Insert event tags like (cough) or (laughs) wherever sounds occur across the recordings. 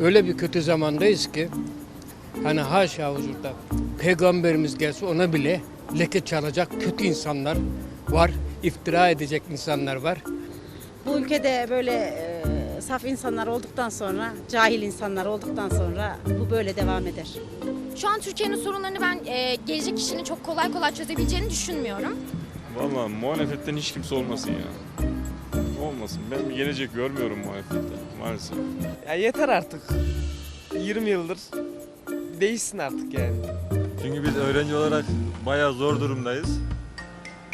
öyle bir kötü zamandayız ki hani haşa huzurda peygamberimiz gelse ona bile leke çalacak kötü insanlar var. iftira edecek insanlar var. Bu ülkede böyle e, saf insanlar olduktan sonra, cahil insanlar olduktan sonra bu böyle devam eder. Şu an Türkiye'nin sorunlarını ben e, gelecek kişinin çok kolay kolay çözebileceğini düşünmüyorum. Valla muhalefetten hiç kimse olmasın ya. Olmasın. Ben bir gelecek görmüyorum muhalefetten maalesef. Ya yeter artık. 20 yıldır değişsin artık yani. Çünkü biz öğrenci olarak bayağı zor durumdayız.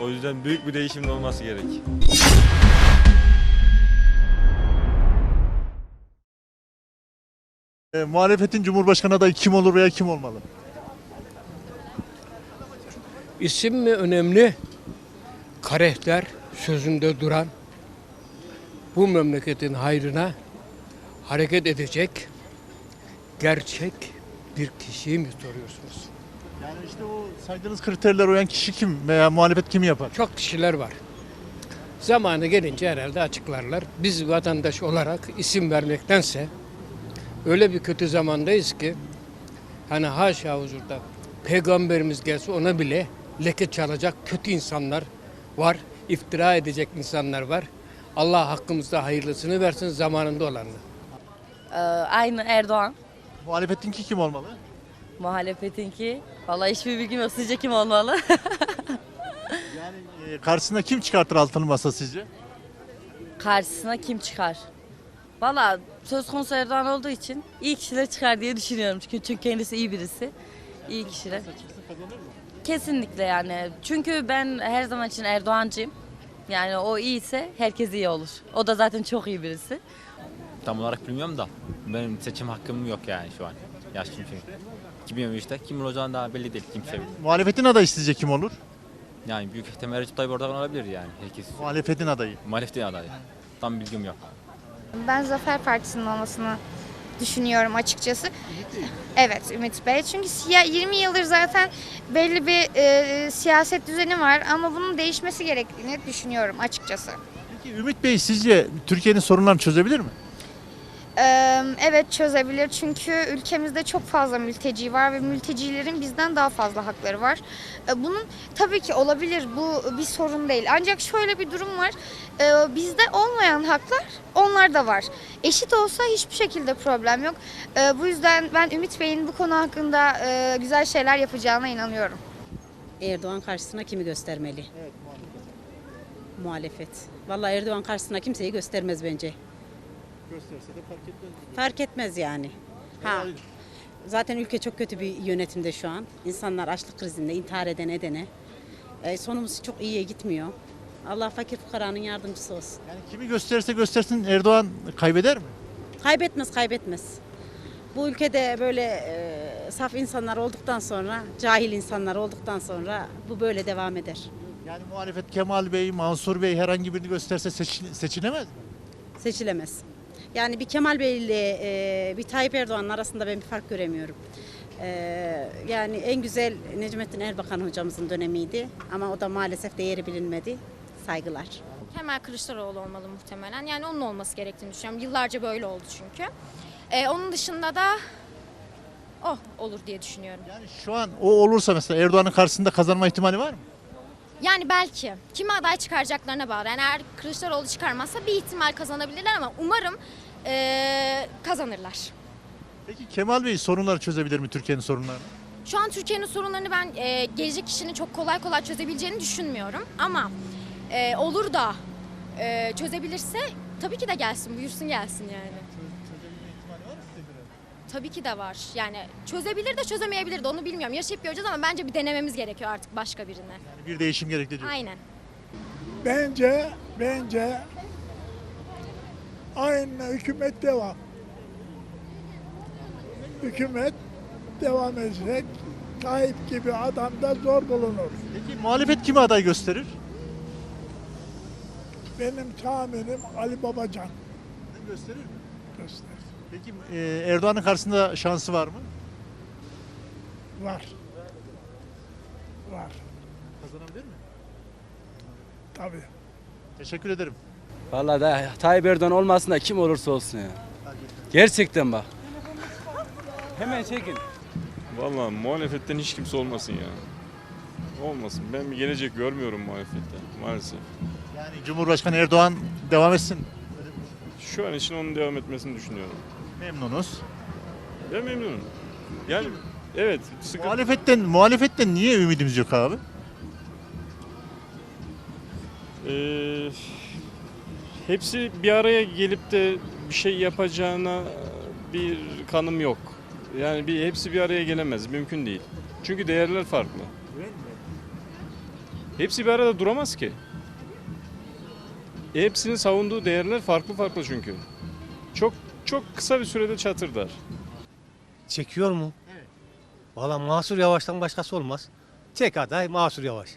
O yüzden büyük bir değişimin olması gerek. E, muhalefetin Cumhurbaşkanı adayı kim olur veya kim olmalı? İsim mi önemli? Karakter sözünde duran bu memleketin hayrına hareket edecek gerçek bir kişiyi mi soruyorsunuz? Yani işte o saydığınız kriterler uyan kişi kim veya muhalefet kimi yapar? Çok kişiler var. Zamanı gelince herhalde açıklarlar. Biz vatandaş olarak isim vermektense öyle bir kötü zamandayız ki hani haşa huzurda peygamberimiz gelse ona bile leke çalacak kötü insanlar var. iftira edecek insanlar var. Allah hakkımızda hayırlısını versin zamanında olanı. Ee, aynı Erdoğan. Muhalefetinki kim olmalı? Muhalefetinki. Vallahi hiçbir bilgim yok. Sizce kim olmalı? (laughs) Yani e, karşısına kim çıkartır altılı masa sizce? Karşısına kim çıkar? Valla söz konusu Erdoğan olduğu için iyi kişiler çıkar diye düşünüyorum. Çünkü, çünkü kendisi iyi birisi. İyi kişiler. Kesinlikle yani. Çünkü ben her zaman için Erdoğancıyım. Yani o iyiyse herkes iyi olur. O da zaten çok iyi birisi. Tam olarak bilmiyorum da benim seçim hakkım yok yani şu an. Yaşlım çünkü. 2023'te kim olacağını daha belli değil kimse bilmiyor. Muhalefetin adayı sizce kim olur? Yani büyük ihtimalle Recep Tayyip Erdoğan olabilir yani herkes. Muhalefetin adayı. Muhalefetin adayı. Tam bilgim yok. Ben Zafer Partisi'nin olmasını düşünüyorum açıkçası. Evet Ümit Bey. Çünkü siya- 20 yıldır zaten belli bir e, siyaset düzeni var ama bunun değişmesi gerektiğini düşünüyorum açıkçası. Peki Ümit Bey sizce Türkiye'nin sorunlarını çözebilir mi? Evet çözebilir çünkü ülkemizde çok fazla mülteci var ve mültecilerin bizden daha fazla hakları var. Bunun tabii ki olabilir bu bir sorun değil. Ancak şöyle bir durum var. Bizde olmayan haklar onlarda var. Eşit olsa hiçbir şekilde problem yok. Bu yüzden ben Ümit Bey'in bu konu hakkında güzel şeyler yapacağına inanıyorum. Erdoğan karşısına kimi göstermeli? muhalefet. Vallahi Erdoğan karşısına kimseyi göstermez bence. Gösterse de fark etmez. Fark etmez yani. Ha. Zaten ülke çok kötü bir yönetimde şu an. İnsanlar açlık krizinde intihar eden edene. E, sonumuz çok iyiye gitmiyor. Allah fakir fukaranın yardımcısı olsun. Yani kimi gösterirse göstersin Erdoğan kaybeder mi? Kaybetmez kaybetmez. Bu ülkede böyle e, saf insanlar olduktan sonra, cahil insanlar olduktan sonra bu böyle devam eder. Yani muhalefet Kemal Bey, Mansur Bey herhangi birini gösterse seçil- seçilemez mi? Seçilemez. Yani bir Kemal Bey ile e, bir Tayyip Erdoğan'ın arasında ben bir fark göremiyorum. E, yani en güzel Necmettin Erbakan hocamızın dönemiydi ama o da maalesef değeri bilinmedi. Saygılar. Kemal Kılıçdaroğlu olmalı muhtemelen. Yani onun olması gerektiğini düşünüyorum. Yıllarca böyle oldu çünkü. E, onun dışında da o olur diye düşünüyorum. Yani şu an o olursa mesela Erdoğan'ın karşısında kazanma ihtimali var mı? Yani belki. Kime aday çıkaracaklarına bağlı. Yani eğer Kılıçdaroğlu çıkarmazsa bir ihtimal kazanabilirler ama umarım e, kazanırlar. Peki Kemal Bey sorunları çözebilir mi Türkiye'nin sorunlarını? Şu an Türkiye'nin sorunlarını ben e, gelecek kişinin çok kolay kolay çözebileceğini düşünmüyorum. Ama e, olur da e, çözebilirse tabii ki de gelsin, buyursun gelsin yani. Tabii ki de var. Yani çözebilir de çözemeyebilir de onu bilmiyorum. Yaşayıp göreceğiz ama bence bir denememiz gerekiyor artık başka birine. Yani bir değişim gerekli diyor. Aynen. Bence, bence aynı hükümet devam. Hükümet devam edecek. Tayyip gibi adam da zor bulunur. Peki muhalefet kimi aday gösterir? Benim tahminim Ali Babacan Gösterir mi? göster. Peki e, Erdoğan'ın karşısında şansı var mı? Var. Var. Kazanabilir mi? Tabii. Teşekkür ederim. Vallahi da Tayyip Erdoğan olmasın da kim olursa olsun ya. Gerçekten bak. Hemen çekin. Vallahi muhalefetten hiç kimse olmasın ya. Olmasın. Ben bir gelecek görmüyorum muhalefette maalesef. Yani Cumhurbaşkanı Erdoğan devam etsin. Şu an için onun devam etmesini düşünüyorum. Memnunuz. Ben memnunum. Yani evet sıkıntı Muhalefetten muhalefetten niye ümidimiz yok abi? Ee, hepsi bir araya gelip de bir şey yapacağına bir kanım yok. Yani bir hepsi bir araya gelemez. Mümkün değil. Çünkü değerler farklı. Hepsi bir arada duramaz ki. Hepsinin savunduğu değerler farklı farklı çünkü. Çok çok kısa bir sürede çatırdar. Çekiyor mu? Evet. Valla Mahsur Yavaş'tan başkası olmaz. Tek aday Mahsur Yavaş.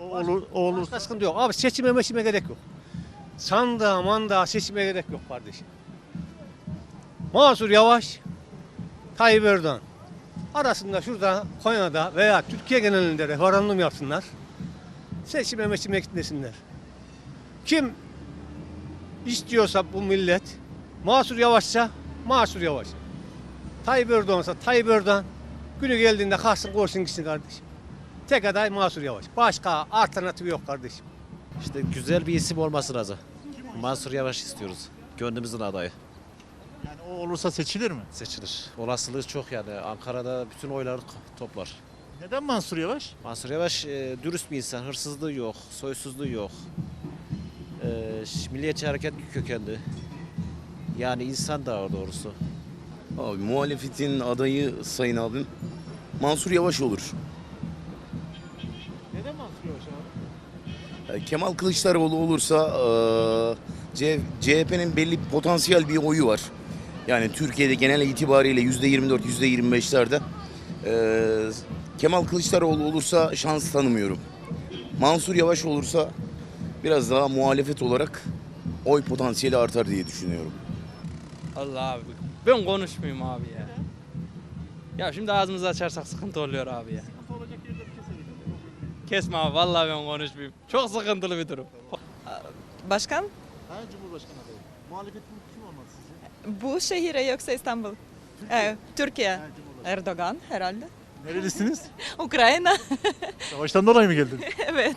O olur, o olur. Başka sıkıntı yok. Abi seçime meçime gerek yok. Sandığa mandığa seçime gerek yok kardeşim. Mahsur Yavaş, Tayyip Erdoğan. Arasında şurada Konya'da veya Türkiye genelinde referandum yapsınlar. Seçime meçime gitmesinler. Kim istiyorsa bu millet Mahsur Yavaş'sa Mahsur Yavaş. Tayyip Erdoğan'sa Tayyip Erdoğan. Günü geldiğinde kalsın koşsun gitsin kardeşim. Tek aday Mahsur Yavaş. Başka alternatif yok kardeşim. İşte güzel bir isim olması lazım. Mansur Yavaş istiyoruz. Gönlümüzün adayı. Yani o olursa seçilir mi? Seçilir. Olasılığı çok yani. Ankara'da bütün oyları toplar. Neden Mansur Yavaş? Mansur Yavaş e, dürüst bir insan. Hırsızlığı yok. Soysuzluğu yok. E, milliyetçi hareket kökenli. Yani insan da doğrusu. Abi muhalefetin adayı sayın abim Mansur Yavaş olur. Neden Mansur Yavaş abi? Yani Kemal Kılıçdaroğlu olursa eee, CHP'nin belli potansiyel bir oyu var. Yani Türkiye'de genel itibariyle %24, %25'lerde. Eee, Kemal Kılıçdaroğlu olursa şans tanımıyorum. Mansur Yavaş olursa biraz daha muhalefet olarak oy potansiyeli artar diye düşünüyorum. Allah abi. Ben konuşmayayım abi ya. Ya şimdi ağzımızı açarsak sıkıntı oluyor abi ya. Kesme abi vallahi ben konuşmayayım. Çok sıkıntılı bir durum. Başkan Ha Cumhurbaşkanı adayı. Muhalefetin kim olmalı sizce? bu şehire yoksa İstanbul? Evet, Türkiye. Erdoğan herhalde. Nerelisiniz? (laughs) Ukrayna. (laughs) Savaştan dolayı mı geldiniz? (laughs) evet.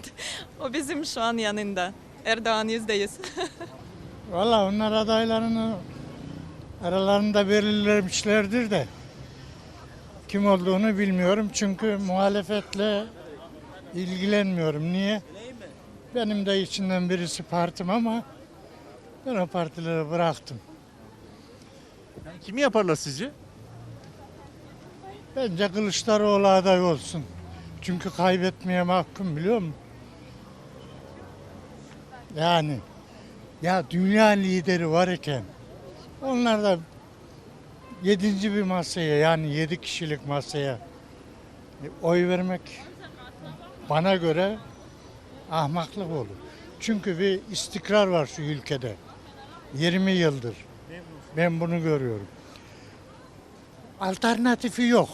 O bizim şu an yanında. Erdoğan yüzde yüz. Valla onlar adaylarını aralarında belirlemişlerdir de kim olduğunu bilmiyorum çünkü muhalefetle ilgilenmiyorum. Niye? Benim de içinden birisi partim ama ben o partileri bıraktım. Yani kimi yaparlar sizce? Bence Kılıçdaroğlu aday olsun. Çünkü kaybetmeye mahkum biliyor musun? Yani ya dünya lideri var iken onlar da yedinci bir masaya yani yedi kişilik masaya e, oy vermek bana göre ahmaklık olur. Çünkü bir istikrar var şu ülkede. 20 yıldır. Ben bunu görüyorum. Alternatifi yok.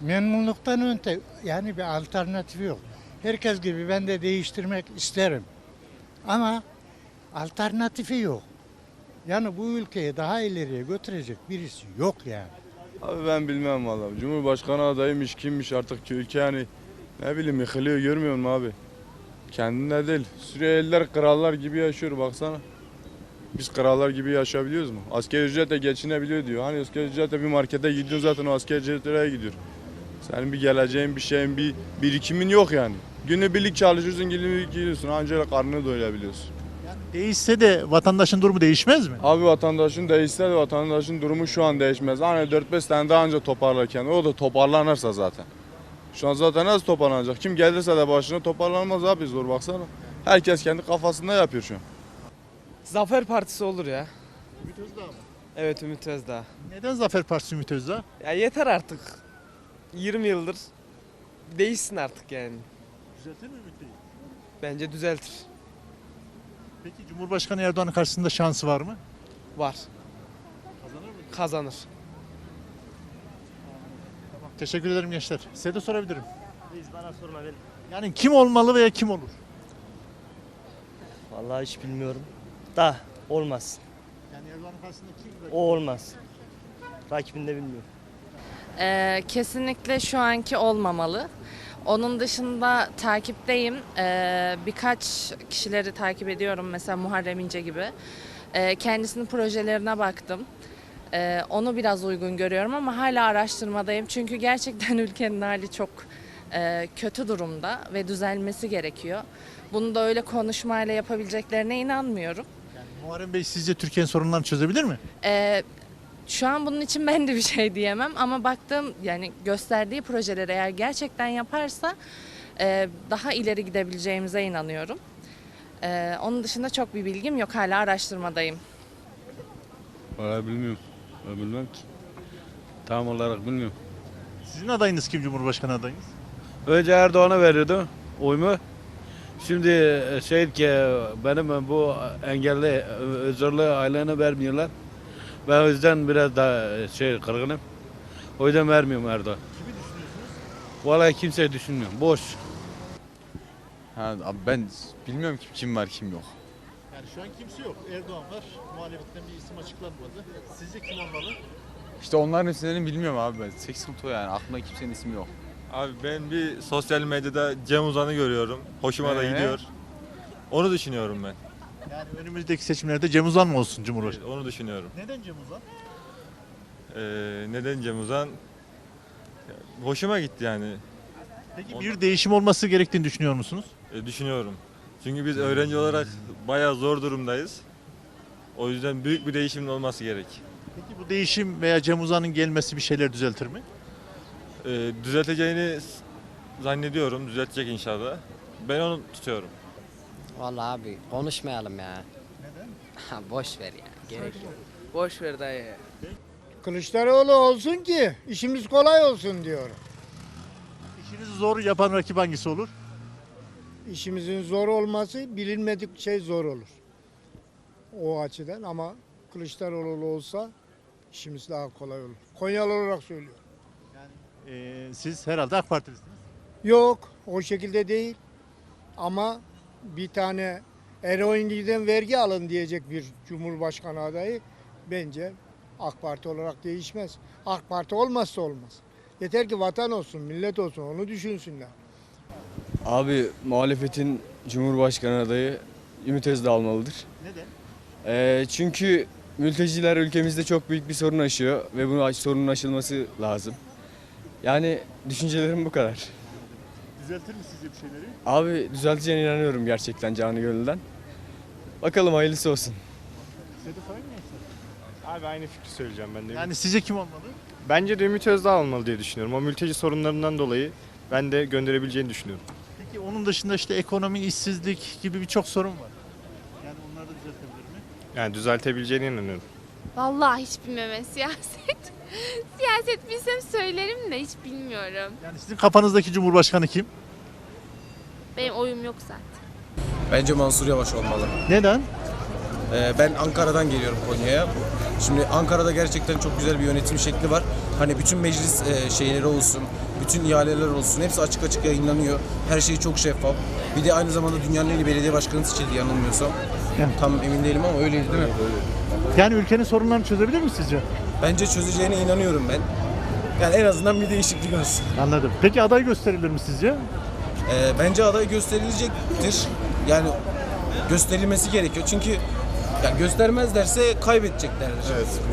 Memnunluktan öte yani bir alternatifi yok. Herkes gibi ben de değiştirmek isterim. Ama alternatifi yok. Yani bu ülkeyi daha ileriye götürecek birisi yok yani. Abi ben bilmem vallahi. Cumhurbaşkanı adayıymış kimmiş artık ki ülke yani ne bileyim yıkılıyor görmüyor musun abi? Kendine değil. Suriyeliler krallar gibi yaşıyor baksana. Biz krallar gibi yaşayabiliyoruz mu? Asgari ücretle geçinebiliyor diyor. Hani asgari ücretle bir markete gidiyorsun zaten o asgari ücretlere gidiyor. Senin bir geleceğin, bir şeyin, bir birikimin yok yani. Günübirlik çalışıyorsun, gidiyorsun. Ancak karnını doyurabiliyorsun. Değişse de vatandaşın durumu değişmez mi? Abi vatandaşın değişse de vatandaşın durumu şu an değişmez. Hani 4-5 tane daha önce toparlarken o da toparlanırsa zaten. Şu an zaten nasıl toparlanacak? Kim gelirse de başına toparlanmaz abi zor baksana. Herkes kendi kafasında yapıyor şu an. Zafer Partisi olur ya. Ümit Özdağ mı? Evet Ümit Özdağ. Neden Zafer Partisi Ümit Özdağ? Ya yeter artık. 20 yıldır değişsin artık yani. Düzeltir mi Ümit Bey? Bence düzeltir. Peki Cumhurbaşkanı Erdoğan'ın karşısında şansı var mı? Var. Kazanır mı? Kazanır. Tamam. Teşekkür ederim gençler. Size de sorabilirim. bana sorma ben. Yani kim olmalı veya kim olur? Vallahi hiç bilmiyorum. Da olmaz. Yani Erdoğan'ın karşısında kim? O olmaz. Takibinde bilmiyorum. Ee, kesinlikle şu anki olmamalı. Onun dışında takipteyim. Ee, birkaç kişileri takip ediyorum. Mesela Muharrem İnce gibi. Ee, kendisinin projelerine baktım. Ee, onu biraz uygun görüyorum ama hala araştırmadayım. Çünkü gerçekten (laughs) ülkenin hali çok e, kötü durumda ve düzelmesi gerekiyor. Bunu da öyle konuşmayla yapabileceklerine inanmıyorum. Muharrem Bey sizce Türkiye'nin sorunlarını çözebilir mi? Ee, şu an bunun için ben de bir şey diyemem ama baktığım yani gösterdiği projeleri eğer gerçekten yaparsa e, daha ileri gidebileceğimize inanıyorum. Ee, onun dışında çok bir bilgim yok hala araştırmadayım. Valla bilmiyorum. Ben bilmem ki. Tam olarak bilmiyorum. Sizin adayınız kim Cumhurbaşkanı adayınız? Önce Erdoğan'a verirdim oyumu. Şimdi şey ki benim bu engelli özürlü aylığını vermiyorlar. Ben o yüzden biraz daha şey kırgınım. O yüzden vermiyorum Erdoğan. Kimi düşünüyorsunuz? Vallahi kimseyi düşünmüyorum. Boş. Ha, abi ben bilmiyorum ki kim var kim yok. Yani şu an kimse yok. Erdoğan var. Muhalefetten bir isim açıklanmadı. Sizce kim olmalı? İşte onların isimlerini bilmiyorum abi ben. Tek sıkıntı o yani. Aklımda kimsenin ismi yok. Abi ben bir sosyal medyada Cem Uzan'ı görüyorum. Hoşuma da Ee? gidiyor. Onu düşünüyorum ben. Yani önümüzdeki seçimlerde Cem Uzan mı olsun Cumhurbaşkanı? Onu düşünüyorum. Neden Cem Uzan? Ee, neden Cem Uzan? Hoşuma gitti yani. Peki bir değişim olması gerektiğini düşünüyor musunuz? E, düşünüyorum. Çünkü biz öğrenci olarak bayağı zor durumdayız. O yüzden büyük bir değişimin olması gerek. Peki bu değişim veya Cem Uzan'ın gelmesi bir şeyler düzeltir mi? Ee, düzelteceğini zannediyorum. Düzeltecek inşallah. Ben onu tutuyorum. Vallahi abi konuşmayalım ya. Neden? Boş ver ya. Gerek yok. Boş ver dayı. Kılıçdaroğlu olsun ki işimiz kolay olsun diyor. İşinizi zor yapan rakip hangisi olur? İşimizin zor olması bilinmedik şey zor olur. O açıdan ama Kılıçdaroğlu olsa işimiz daha kolay olur. Konyalı olarak söylüyorum. Ee, siz herhalde AK Partilisiniz. Yok o şekilde değil. Ama bir tane eroinciden vergi alın diyecek bir cumhurbaşkanı adayı bence AK Parti olarak değişmez. AK Parti olmazsa olmaz. Yeter ki vatan olsun, millet olsun onu düşünsünler. Abi muhalefetin Cumhurbaşkanı adayı Ümit Özdağ almalıdır. Neden? Ee, çünkü mülteciler ülkemizde çok büyük bir sorun aşıyor ve bu sorunun aşılması lazım. Yani düşüncelerim bu kadar. Düzeltir mi sizce bir şeyleri? Abi düzelteceğine inanıyorum gerçekten canı gönülden. Bakalım hayırlısı olsun. Size de sorayım mı? Abi aynı fikri söyleyeceğim ben de. Yani sizce kim olmalı? Bence de Ümit Özdağ olmalı diye düşünüyorum. O mülteci sorunlarından dolayı ben de gönderebileceğini düşünüyorum. Peki onun dışında işte ekonomi, işsizlik gibi birçok sorun var. Yani onları da düzeltebilir mi? Yani düzeltebileceğine inanıyorum. Vallahi hiç bilmem siyaset. (laughs) siyaset bilsem söylerim de hiç bilmiyorum. Yani sizin kafanızdaki Cumhurbaşkanı kim? Benim oyum yok zaten. Bence Mansur Yavaş olmalı. Neden? Ee, ben Ankara'dan geliyorum Konya'ya. Şimdi Ankara'da gerçekten çok güzel bir yönetim şekli var. Hani bütün meclis e, şeyleri olsun, bütün ihaleler olsun hepsi açık açık yayınlanıyor. Her şey çok şeffaf. Bir de aynı zamanda dünyanın en iyi belediye başkanı seçildi yanılmıyorsam. Yani. Tam emin değilim ama öyleydi değil mi? Yani ülkenin sorunlarını çözebilir mi sizce? Bence çözeceğine inanıyorum ben. Yani en azından bir değişiklik olsun. Anladım. Peki aday gösterilir mi sizce? Ee, bence aday gösterilecektir. Yani gösterilmesi gerekiyor. Çünkü yani göstermezlerse kaybedeceklerdir.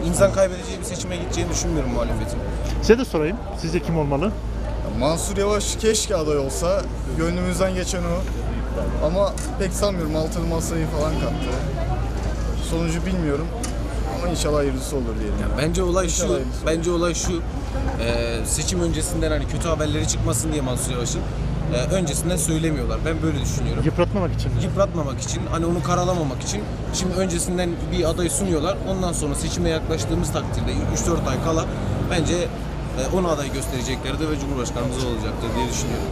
İnsan kaybedeceği bir seçime gideceğini düşünmüyorum muhalefetin. Size de sorayım. Sizce kim olmalı? Mansur Yavaş keşke aday olsa. Gönlümüzden geçen o. Ama pek sanmıyorum. Altılı masayı falan kattı. Sonucu bilmiyorum. Ama inşallah hayırlısı olur diyelim. Bence olay İnşallah şu, hayırlısı bence olay şu. e, seçim öncesinden hani kötü haberleri çıkmasın diye Mansur Yavaş'ın e, öncesinden söylemiyorlar. Ben böyle düşünüyorum. Yıpratmamak için mi? Yıpratmamak için, hani onu karalamamak için. Şimdi öncesinden bir aday sunuyorlar. Ondan sonra seçime yaklaştığımız takdirde 3-4 ay kala bence e, onu aday göstereceklerdir ve Cumhurbaşkanımız olacaktır diye düşünüyorum.